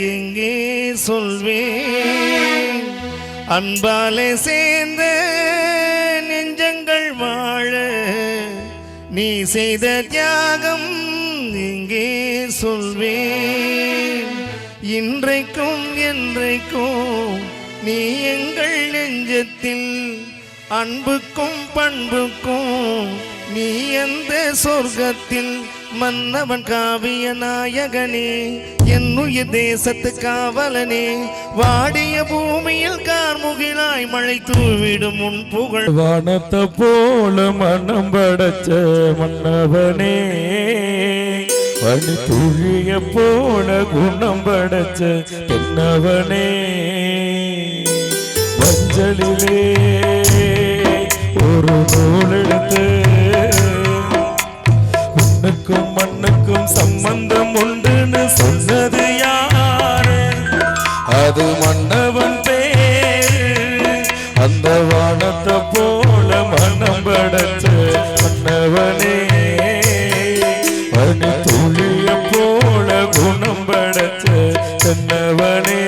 எங்கே சொல்வேன்? அன்பாலே சேர்ந்த நெஞ்சங்கள் வாழ நீ செய்த தியாகம் எங்கே சொல்வேன்? இன்றைக்கும் என்றைக்கும் நீ எங்கள் நெஞ்சத்தில் அன்புக்கும் பண்புக்கும் நீ எந்த சொர்க்கத்தில் மன்னவன் காவிய நாயகனே என்னுய தேசத்து காவலனே. வாடிய பூமியில் கார்முகிலாய் மழை தூவிடும் உன் புகழ். வானத்தை போல மனம் படைச்ச மன்னவனே. பணி துழிய போல குணம் படைச்ச தென்னவனே வஞ்சலிலே ஒரு நூல் எடுத்து சம்பந்தம் உண்டுன்னு சொன்னது யாரு? அது மன்னவன் பேரு. அந்த வானத்தை போல மனம் படைச்ச மன்னவனே. பனி துளிய போல குணம் படைச்ச சென்னவனே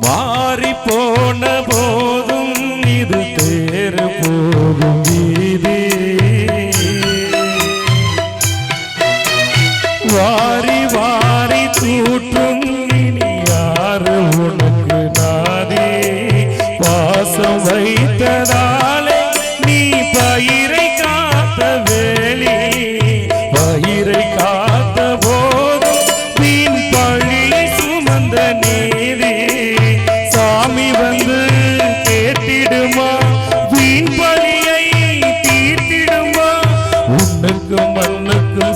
மாறி போன போது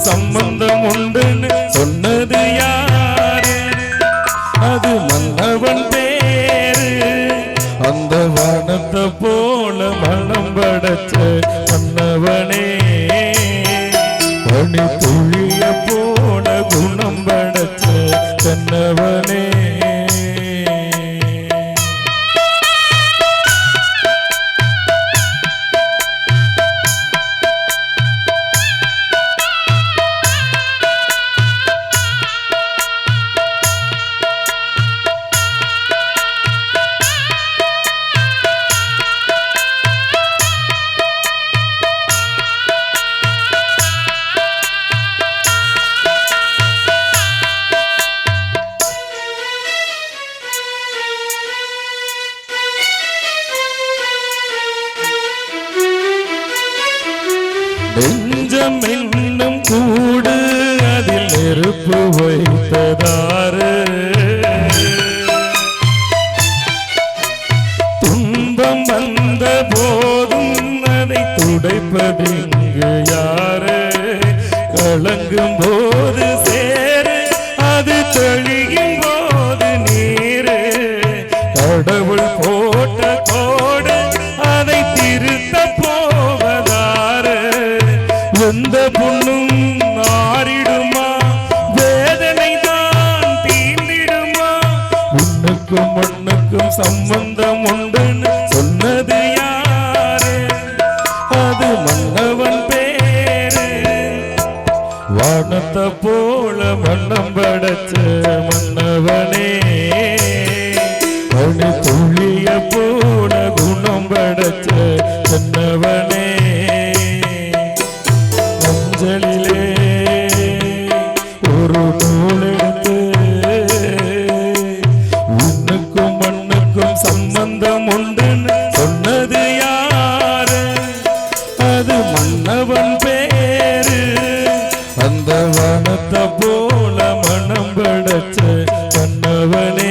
சம்பந்தம் உண்டுன்னு சொன்னது யாரு? அது மன்னவன் பேரு. அந்த வானத்தை போ நெஞ்சம் என்னும் கூடு அதில் நெருப்பு வைத்ததாறு. துன்பம் வந்த போதும் அதை துடைப்பது யாரு? கலங்கும் போது எந்த புண்ணும் மாறிடுமா வேதனை தான் தீர்ந்திடுமா? உன்னுக்கும் மண்ணுக்கும் சம்பந்தம் உண்டுன்னு சொன்னது யாரு? அது மன்னவன் பேரு. வானத்தை போல மன்னம் படைச்ச மஞ்சளிலே ஒரு நூல் எடுத்து உன்னுக்கும் மண்ணுக்கும் சம்பந்தம் உண்டுன்னு சொன்னது யாரு? அது மன்னவன் பேரு. அந்த வனத்தை போல மனம் படைச்ச கண்ணவனே.